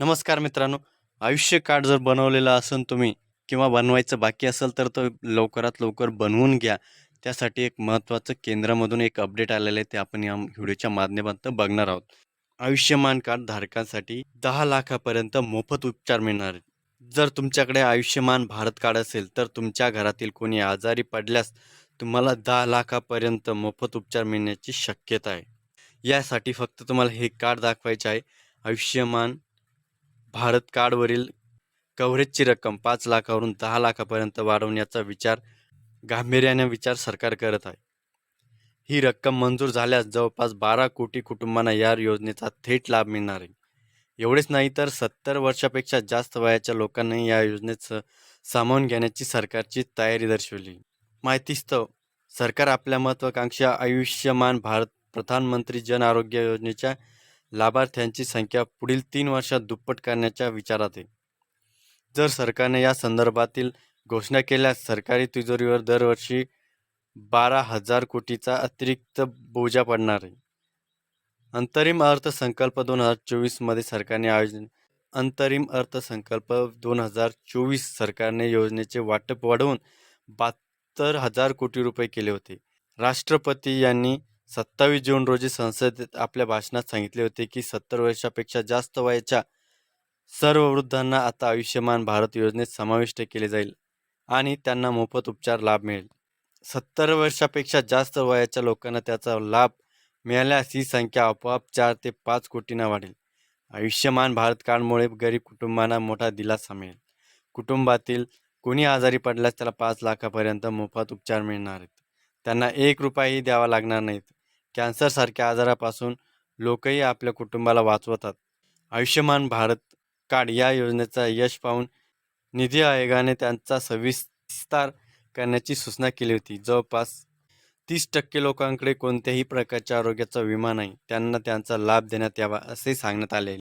नमस्कार मित्रांनो. आयुष्य कार्ड जर बनवलेलं असेल तुम्ही किंवा बनवायचं बाकी असेल तर तो लवकरात लवकर बनवून घ्या. त्यासाठी एक महत्त्वाचं केंद्रामधून एक अपडेट आलेलं आहे ते आपण या व्हिडिओच्या माध्यमातून बघणार आहोत. आयुष्यमान कार्ड धारकांसाठी दहा लाखापर्यंत मोफत उपचार मिळणार. आहेत. जर तुमच्याकडे आयुष्यमान भारत कार्ड असेल तर तुमच्या घरातील कोणी आजारी पडल्यास तुम्हाला दहा लाखापर्यंत मोफत उपचार मिळण्याची शक्यता आहे. यासाठी फक्त तुम्हाला हे कार्ड दाखवायचे आहे. आयुष्यमान भारत कार्डवरील कव्हरेजची रक्कम पाच लाखावरून दहा लाखापर्यंत वाढवण्याचा विचार गांभीर्याने विचार सरकार करत आहे. ही रक्कम मंजूर झाल्यास जवळपास बारा कोटी कुटुंबांना या योजनेचा थेट लाभ मिळणार आहे. एवढेच नाही तर सत्तर वर्षापेक्षा जास्त वयाच्या लोकांनी या योजनेत स- सामावून घेण्याची सरकारची तयारी दर्शवली. माहितीस्तव सरकार आपल्या महत्त्वाकांक्षा आयुष्यमान भारत प्रधानमंत्री जन आरोग्य योजनेच्या लाभार्थ्यांची संख्या पुढील तीन वर्षात दुप्पट करण्याच्या विचारात आहे. जर सरकारने या संदर्भातील घोषणा केल्यास सरकारी तिजोरीवर दरवर्षी बारा हजार कोटीचा अतिरिक्त बोजा पडणार आहे. अंतरिम अर्थसंकल्प दोन हजार चोवीसमध्ये सरकारने आयोजन अंतरिम अर्थसंकल्प दोन हजार चोवीस सरकारने योजनेचे वाटप वाढवून बहात्तर हजार कोटी रुपये केले होते. राष्ट्रपती यांनी सत्तावीस जून रोजी संसदेत आपल्या भाषणात सांगितले होते की सत्तर वर्षापेक्षा जास्त वयाच्या सर्व वृद्धांना आता आयुष्यमान भारत योजनेत समाविष्ट केले जाईल आणि त्यांना मोफत उपचार लाभ मिळेल. सत्तर वर्षापेक्षा जास्त वयाच्या लोकांना त्याचा लाभ मिळाल्यास ही संख्या आपोआप चार ते पाच कोटींना वाढेल. आयुष्यमान भारत कार्डमुळे गरीब कुटुंबांना मोठा दिलासा मिळेल. कुटुंबातील कोणी आजारी पडल्यास त्याला पाच लाखापर्यंत मोफत उपचार मिळणार आहेत. त्यांना एक रुपयाही द्यावा लागणार नाहीत. कॅन्सरसारख्या आजारापासून लोकही आपल्या कुटुंबाला वाचवतात. आयुष्यमान भारत कार्ड या योजनेचा यश पाहून निधी आयोगाने त्यांचा सविस्तार करण्याची सूचना केली होती. जवळपास तीस टक्के लोकांकडे कोणत्याही प्रकारच्या आरोग्याचा विमा नाही. त्यांना त्यांचा लाभ देण्यात यावा असे सांगण्यात आले